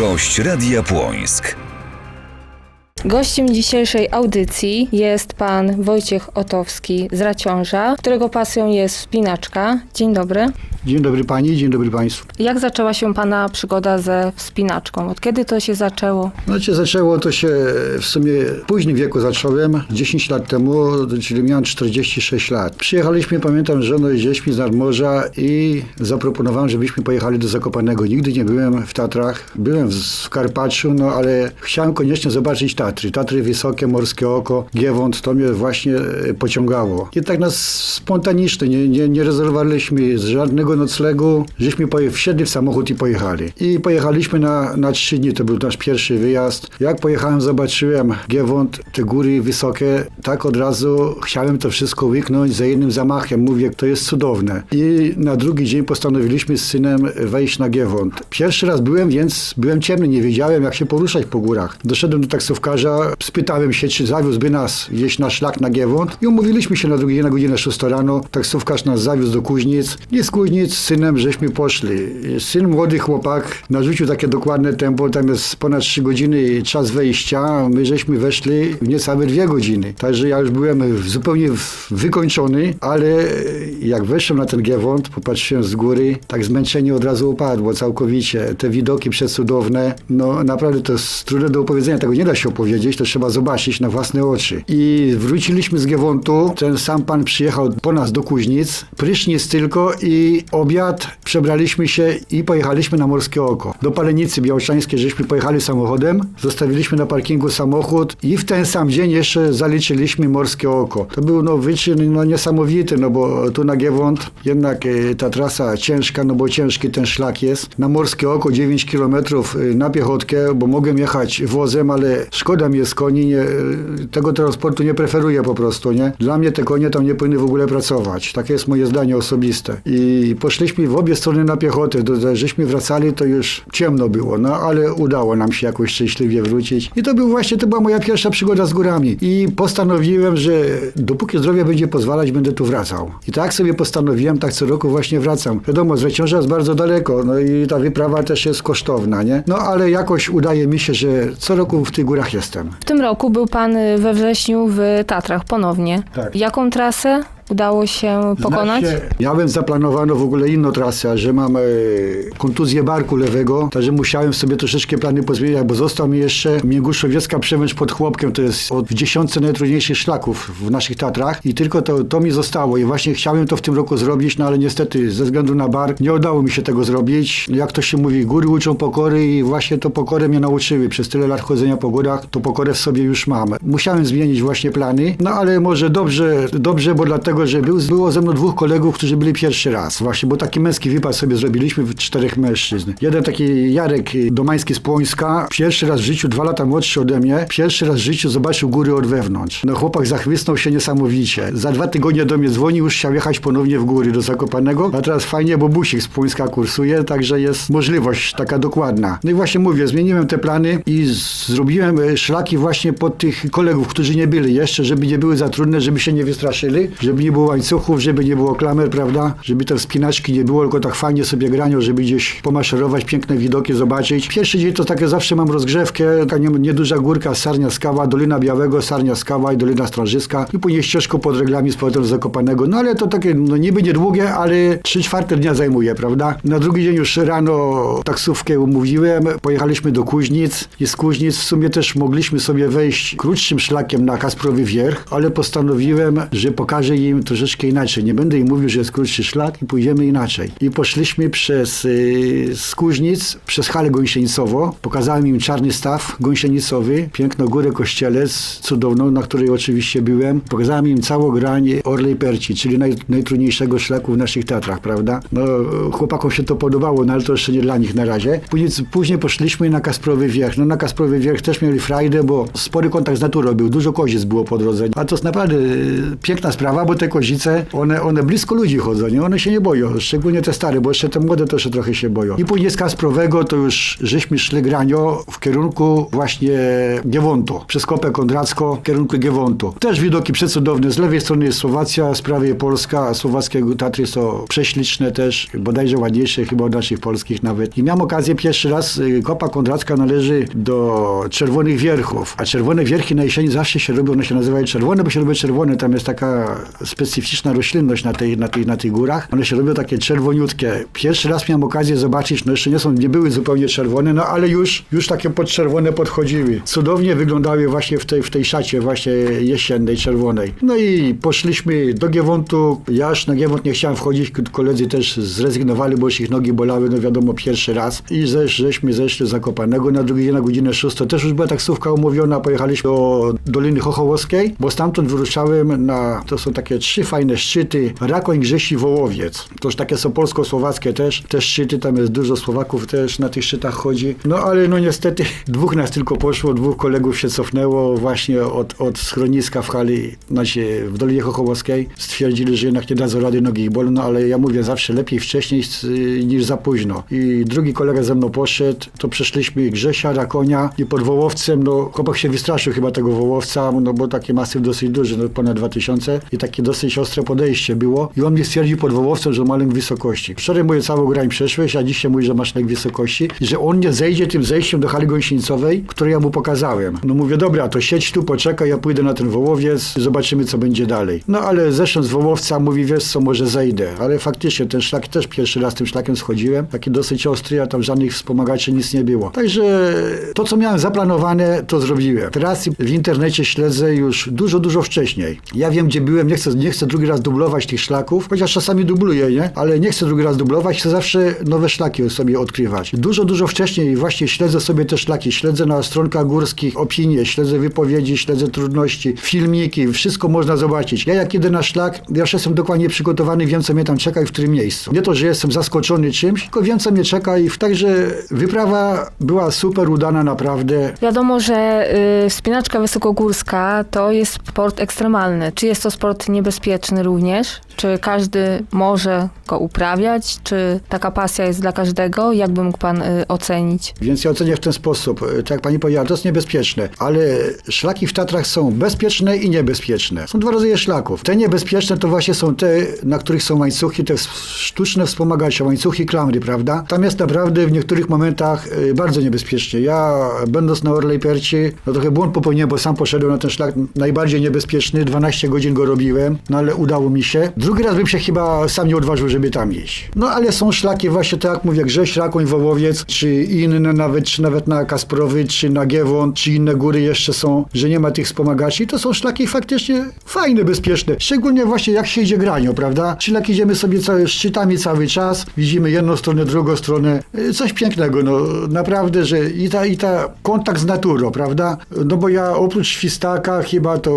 Gość Radia Płońsk. Gościem dzisiejszej audycji jest pan Wojciech Otowski z Raciąża, którego pasją jest wspinaczka. Dzień dobry. Dzień dobry pani, dzień dobry państwu. Jak zaczęła się pana przygoda ze wspinaczką? Od kiedy to się zaczęło? Znaczy zaczęło to się w sumie w późnym wieku zacząłem, 10 lat temu, czyli miałem 46 lat. Przyjechaliśmy, pamiętam, z żoną i dziećmi z nadmorza i zaproponowałem, żebyśmy pojechali do Zakopanego. Nigdy nie byłem w Tatrach, byłem w, w Karpaczu, no ale chciałem koniecznie zobaczyć Tatry. Tatry wysokie, Morskie Oko, Giewont, to mnie właśnie e, pociągało. I tak nas spontanicznie, nie, nie, nie rezerwowaliśmy z żadnego noclegu, żeśmy wsiedli w samochód i pojechali. I pojechaliśmy na, na trzy dni, to był nasz pierwszy wyjazd. Jak pojechałem, zobaczyłem Giewont, te góry wysokie, tak od razu chciałem to wszystko łyknąć za jednym zamachem. Mówię, to jest cudowne. I na drugi dzień postanowiliśmy z synem wejść na Giewont. Pierwszy raz byłem, więc byłem ciemny, nie wiedziałem jak się poruszać po górach. Doszedłem do taksówkarza, spytałem się, czy zawiózłby nas gdzieś na szlak na Giewont i umówiliśmy się na drugi dzień na godzinę 6 rano. Taksówkarz nas zawiózł do Kuźnic i z Kuźnic z synem żeśmy poszli. Syn, młody chłopak, narzucił takie dokładne tempo, tam jest ponad 3 godziny czas wejścia, my żeśmy weszli w niecałe dwie godziny. Także ja już byłem zupełnie wykończony, ale jak weszłem na ten Giewont, popatrzyłem z góry, tak zmęczenie od razu upadło całkowicie. Te widoki przecudowne, no naprawdę to jest trudne do opowiedzenia, tego nie da się opowiedzieć, to trzeba zobaczyć na własne oczy. I wróciliśmy z Giewontu, ten sam pan przyjechał po nas do Kuźnic, prysznic tylko i obiad, przebraliśmy się i pojechaliśmy na Morskie Oko. Do Palenicy Białczańskiej żeśmy pojechali samochodem, zostawiliśmy na parkingu samochód i w ten sam dzień jeszcze zaliczyliśmy Morskie Oko. To był no, wyczyn no, niesamowity, no bo tu na Giewont jednak e, ta trasa ciężka, no bo ciężki ten szlak jest. Na Morskie Oko 9 km na piechotkę, bo mogłem jechać wozem, ale szkoda mi jest koni, nie, e, tego transportu nie preferuję po prostu, nie? Dla mnie te konie tam nie powinny w ogóle pracować. Takie jest moje zdanie osobiste. I poszliśmy w obie strony na piechotę. Do, żeśmy wracali, to już ciemno było, no ale udało nam się jakoś szczęśliwie wrócić. I to był właśnie, to była moja pierwsza przygoda z górami. I postanowiłem, że dopóki zdrowie będzie pozwalać, będę tu wracał. I tak sobie postanowiłem, tak co roku właśnie wracam. Wiadomo, z Reciąża jest bardzo daleko, no i ta wyprawa też jest kosztowna, nie? No ale jakoś udaje mi się, że co roku w tych górach jestem. W tym roku był pan we wrześniu w Tatrach ponownie. Tak. Jaką trasę udało się pokonać? Znaczy, miałem zaplanowano w ogóle inną trasę, że mam e, kontuzję barku lewego, także musiałem sobie troszeczkę plany pozmieniać, bo został mi jeszcze Mięguszowiecka Przemęcz pod Chłopkiem, to jest od w dziesiątce najtrudniejszych szlaków w naszych Tatrach i tylko to, to mi zostało i właśnie chciałem to w tym roku zrobić, no ale niestety ze względu na bark nie udało mi się tego zrobić. Jak to się mówi, góry uczą pokory i właśnie to pokorę mnie nauczyły. Przez tyle lat chodzenia po górach, to pokorę w sobie już mam. Musiałem zmienić właśnie plany, no ale może dobrze, dobrze, bo dlatego, że był, było ze mną dwóch kolegów, którzy byli pierwszy raz właśnie, bo taki męski wypad sobie zrobiliśmy w czterech mężczyzn. Jeden taki Jarek Domański z Płońska, pierwszy raz w życiu, dwa lata młodszy ode mnie, pierwszy raz w życiu zobaczył góry od wewnątrz. No chłopak zachwysnął się niesamowicie. Za dwa tygodnie do mnie dzwonił, już chciał jechać ponownie w góry do Zakopanego, a teraz fajnie, bo busik z Płońska kursuje, także jest możliwość taka dokładna. No i właśnie mówię, zmieniłem te plany i zrobiłem e, szlaki właśnie pod tych kolegów, którzy nie byli jeszcze, żeby nie były za trudne, żeby się nie wystraszyli, żeby nie było łańcuchów, żeby nie było klamer, prawda, żeby te wspinaczki nie było, tylko tak fajnie sobie granio, żeby gdzieś pomaszerować, piękne widoki zobaczyć. Pierwszy dzień to takie zawsze mam rozgrzewkę, taka nie- nieduża górka, Sarnia Skawa, Dolina Białego, Sarnia Skawa i Dolina Strążyska i później ścieżką pod reglami z powrotem Zakopanego. No ale to takie, no niby niedługie, ale trzy czwarte dnia zajmuje, prawda? Na drugi dzień już rano taksówkę umówiłem, pojechaliśmy do Kuźnic i z Kuźnic w sumie też mogliśmy sobie wejść krótszym szlakiem na Kasprowy Wierch, ale postanowiłem, że pokażę im troszeczkę inaczej. Nie będę im mówił, że jest krótszy szlak i pójdziemy inaczej. I poszliśmy przez z Kuźnic, przez halę gąsienicową. Pokazałem im czarny staw gąsienicowy, piękną górę kościelec, cudowną, na której oczywiście byłem. Pokazałem im całą grań Orlej Perci, czyli naj, najtrudniejszego szlaku w naszych teatrach, prawda? No, chłopakom się to podobało, no ale to jeszcze nie dla nich na razie. Później, później poszliśmy na Kasprowy Wierch. No na Kasprowy Wierch też mieli frajdę, bo spory kontakt z naturą był, dużo koziec było po drodze. A to jest naprawdę e, piękna sprawa, bo te kozice, one, one blisko ludzi chodzą, nie? One się nie boją, szczególnie te stare, bo jeszcze te młode to jeszcze trochę się boją. I później z Kasprowego to już żeśmy szli granio w kierunku właśnie Giewontu, przez Kopę Kondracko w kierunku Giewontu. Też widoki przecudowne, z lewej strony jest Słowacja, z prawej Polska, a słowackie Tatry są prześliczne też, bodajże ładniejsze chyba od naszych polskich nawet. I miałem okazję pierwszy raz, y, Kopa Kondracka należy do Czerwonych Wierchów, a Czerwone Wierchi na jesieni zawsze się robią, one się nazywają czerwone, bo się robią czerwone, tam jest taka specyficzna roślinność na, tej, na, tej, na tych górach, one się robią takie czerwoniutkie. Pierwszy raz miałem okazję zobaczyć, no jeszcze nie są, nie były zupełnie czerwone, no ale już, już takie podczerwone podchodziły. Cudownie wyglądały właśnie w tej, w tej szacie właśnie jesiennej, czerwonej. No i poszliśmy do Giewontu, ja aż na Giewont nie chciałem wchodzić, koledzy też zrezygnowali, bo już ich nogi bolały, no wiadomo, pierwszy raz. I zesz, żeśmy zeszli z Zakopanego na drugi dzień na godzinę 6. Też już była taksówka umówiona, pojechaliśmy do Doliny Chochołowskiej, bo stamtąd wyruszałem na, to są takie trzy fajne szczyty, Rakoń, Grzesi, Wołowiec. To już takie są polsko-słowackie też, te szczyty, tam jest dużo Słowaków też na tych szczytach chodzi. No ale no niestety dwóch nas tylko poszło, dwóch kolegów się cofnęło właśnie od, od schroniska w hali, znaczy w Dolinie Chochołowskiej. Stwierdzili, że jednak nie dadzą rady, nogi ich bolą, no ale ja mówię zawsze lepiej wcześniej niż za późno. I drugi kolega ze mną poszedł, to przeszliśmy Grzesia, Rakonia i pod Wołowcem, no chłopak się wystraszył chyba tego Wołowca, no bo taki masyw dosyć duży, no ponad 2000 i takie dosyć ostre podejście było. I on mi stwierdził pod Wołowcem, że ma lęk wysokości. Wczoraj mówię, całą grań przeszłeś, a dzisiaj mówi, że masz lęk wysokości że on nie zejdzie tym zejściem do hali gąsienicowej, które ja mu pokazałem. No mówię, dobra, to siedź tu, poczekaj, ja pójdę na ten Wołowiec, zobaczymy, co będzie dalej. No ale zeszedł z Wołowca, mówi, wiesz co, może zejdę. Ale faktycznie ten szlak też pierwszy raz tym szlakiem schodziłem. Taki dosyć ostry, a tam żadnych wspomagaczy nic nie było. Także to, co miałem zaplanowane, to zrobiłem. Teraz w internecie śledzę już dużo, dużo wcześniej. Ja wiem, gdzie byłem, nie chcę, nie chcę drugi raz dublować tych szlaków, chociaż czasami dubluję, nie? Ale nie chcę drugi raz dublować, chcę zawsze nowe szlaki sobie odkrywać. Dużo, dużo wcześniej właśnie śledzę sobie te szlaki, śledzę na stronkach górskich opinie, śledzę wypowiedzi, śledzę trudności, filmiki, wszystko można zobaczyć. Ja jak idę na szlak, ja już jestem dokładnie przygotowany, wiem, co mnie tam czeka i w którym miejscu. Nie to, że jestem zaskoczony czymś, tylko wiem, co mnie czeka i także wyprawa była super udana naprawdę. Wiadomo, że y, wspinaczka wysokogórska to jest sport ekstremalny. Czy jest to sport niebezpieczny również? Czy każdy może go uprawiać? Czy taka pasja jest dla każdego? Jak by mógł pan y, ocenić? Więc ja ocenię w ten sposób. E, Tak jak pani powiedziała, to jest niebezpieczne, ale szlaki w Tatrach są bezpieczne i niebezpieczne. Są dwa rodzaje szlaków. Te niebezpieczne to właśnie są te, na których są łańcuchy, te sztuczne wspomagacze, łańcuchy klamry, prawda? Tam jest naprawdę w niektórych momentach e, bardzo niebezpiecznie. Ja, będąc na Orlej Perci, no trochę błąd popełniłem, bo sam poszedłem na ten szlak najbardziej niebezpieczny, 12 godzin go robiłem, no ale udało mi się. Drugi raz bym się chyba sam nie odważył, żeby tam iść. No ale są szlaki właśnie, tak jak mówię, Grześ, Rakoń, Wołowiec, czy inne nawet, czy nawet na Kasprowy, czy na Giewon, czy inne góry jeszcze są, że nie ma tych wspomagaczy. To są szlaki faktycznie fajne, bezpieczne. Szczególnie właśnie jak się idzie granio, prawda? Szlak idziemy sobie cały, szczytami cały czas, widzimy jedną stronę, drugą stronę. Y, Coś pięknego, no naprawdę, że i ta, i ta kontakt z naturą, prawda? No bo ja oprócz świstaka chyba to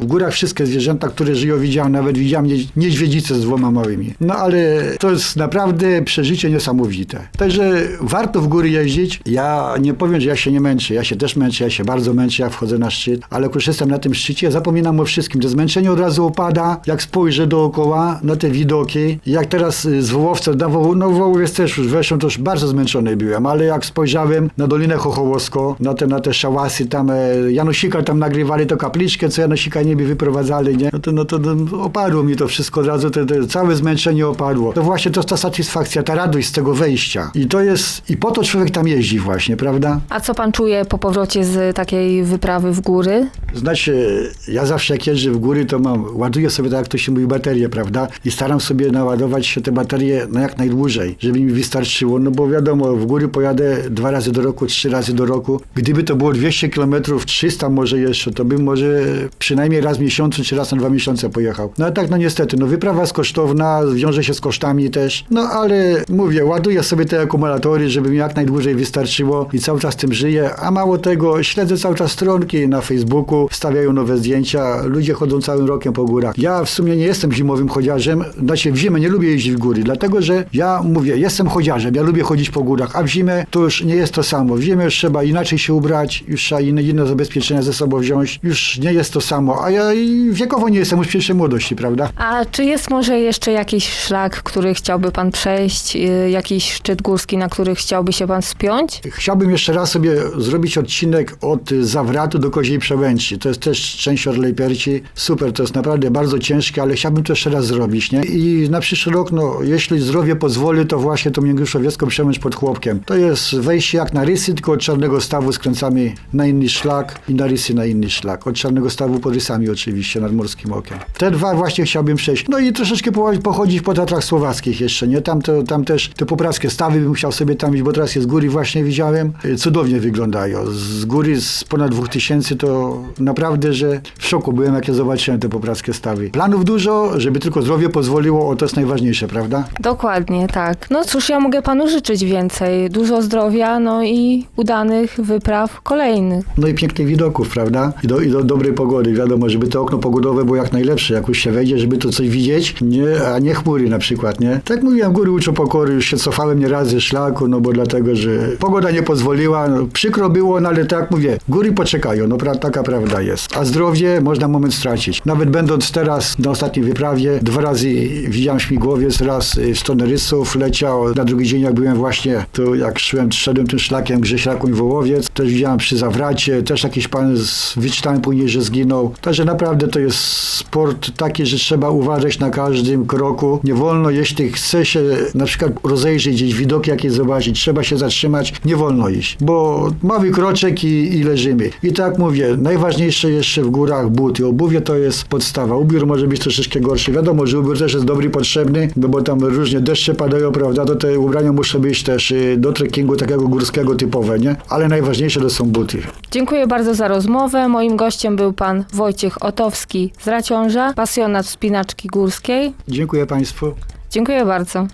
w górach wszystkie zwierzęta, które żyją, widziałem, nawet widziałem nie, niedźwiedzicę z dwoma małymi. No ale to jest naprawdę przeżycie niesamowite. Także warto w góry jeździć. Ja nie powiem, że ja się nie męczę. Ja się też męczę, ja się bardzo męczę, jak wchodzę na szczyt, ale jak już jestem na tym szczycie, zapominam o wszystkim. To zmęczenie od razu opada, jak spojrzę dookoła na te widoki. Jak teraz y, z Wołowca, na Woł, no Wołowiec też już weszłem, to już bardzo zmęczony byłem, ale jak spojrzałem na Dolinę Chochołowską, na te, na te szałasy, tam e, Janosika tam nagrywali to kapliczkę, co Janosika niebie wyprowadzali, nie? No to, no to no, opadło mi to wszystko od razu, to, to całe zmęczenie opadło. To właśnie to jest ta satysfakcja, ta radość z tego wejścia. I to jest, i po to człowiek tam jeździ właśnie, prawda? A co pan czuje po powrocie z takiej wyprawy w góry? Znaczy, ja zawsze jak jeżdżę w góry, to mam, ładuję sobie, tak jak to się mówi, baterię, prawda? I staram sobie naładować się te baterie no jak najdłużej, żeby mi wystarczyło, no bo wiadomo, w góry pojadę dwa razy do roku, trzy razy do roku. Gdyby to było 200 km, 300 może jeszcze, to bym może przynajmniej raz w miesiącu, czy raz na dwa miesiące pojechał. No tak, no niestety, no wyprawa jest kosztowna, wiąże się z kosztami też, no ale mówię, ładuję sobie te akumulatory, żeby mi jak najdłużej wystarczyło i cały czas tym żyję, a mało tego, śledzę cały czas stronki na Facebooku, wstawiają nowe zdjęcia, ludzie chodzą całym rokiem po górach. Ja w sumie nie jestem zimowym chodziarzem, znaczy w zimę nie lubię jeździć w góry, dlatego że ja mówię, jestem chodziarzem, ja lubię chodzić po górach, a w zimę to już nie jest to samo. W zimę już trzeba inaczej się ubrać, już trzeba inne, inne zabezpieczenia ze sobą wziąć, już nie jest to samo, a ja wiekowo nie jestem już największej młodości, prawda? A czy jest może jeszcze jakiś szlak, który chciałby pan przejść, y, jakiś szczyt górski, na który chciałby się pan spiąć? Chciałbym jeszcze raz sobie zrobić odcinek od Zawratu do Koziej Przełęci. To jest też część Orlej Perci. Super, to jest naprawdę bardzo ciężkie, ale chciałbym to jeszcze raz zrobić, nie? I na przyszły rok, no, jeśli zdrowie pozwoli, to właśnie tą Jęgruszowiecką Przełęcz pod Chłopkiem. To jest wejście jak na rysy, tylko od Czarnego Stawu skręcamy na inny szlak i na rysy na inny szlak. Od Czarnego Stawu pod rysami oczywiście, nad Morskim Okiem. Te dwa właśnie chciałbym przejść. No i troszeczkę po- pochodzić po Tatrach Słowackich jeszcze, nie? Tam, to, tam też te popraskie stawy bym chciał sobie tam iść, bo teraz je z góry właśnie widziałem. Y, Cudownie wyglądają. Z góry z ponad 2000 to naprawdę, że w szoku byłem, jak ja zobaczyłem te popraskie stawy. Planów dużo, żeby tylko zdrowie pozwoliło, o to jest najważniejsze, prawda? Dokładnie, tak. No cóż, ja mogę panu życzyć więcej. Dużo zdrowia, no i udanych wypraw kolejnych. No i pięknych widoków, prawda? I do, i do dobrej pogody. Wiadomo, żeby to okno pogodowe było jak najlepsze. Jak już się wejdzie, żeby to coś widzieć, nie, a nie chmury na przykład, nie? Tak mówiłem, góry uczą pokory. Już się cofałem nieraz ze szlaku, no bo dlatego, że pogoda nie pozwoliła. No, przykro było, no ale tak mówię, góry poczekają. No pra, taka prawda jest. A zdrowie można moment stracić. Nawet będąc teraz na ostatniej wyprawie, dwa razy widziałem śmigłowiec, raz y, w stronę Rysów leciał. Na drugi dzień, jak byłem właśnie, to jak szłem, szedłem tym szlakiem Grześ Rakuń Wołowiec, też widziałem przy Zawracie, też jakiś pan, z, wyczytałem później, że zginął. Także naprawdę to jest sport taki, że trzeba uważać na każdym kroku. Nie wolno, jeśli chce się na przykład rozejrzeć gdzieś widoki jakieś zobaczyć, trzeba się zatrzymać, nie wolno iść, bo mały kroczek i, i leżymy. I tak mówię, najważniejsze jeszcze w górach but i obuwie to jest podstawa. Ubiór może być troszeczkę gorszy. Wiadomo, że ubiór też jest dobry, potrzebny, no bo tam różnie deszcze padają, prawda, to te ubrania muszą być też y, do trekkingu takiego górskiego typowe, nie? Ale najważniejsze to są buty. Dziękuję bardzo za rozmowę. Moim gościem był pan Wojciech Otowski z Raciąża, pasjonat wspinaczki górskiej. Dziękuję Państwu. Dziękuję bardzo.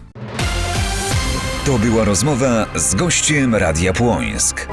To była rozmowa z gościem Radia Płońsk.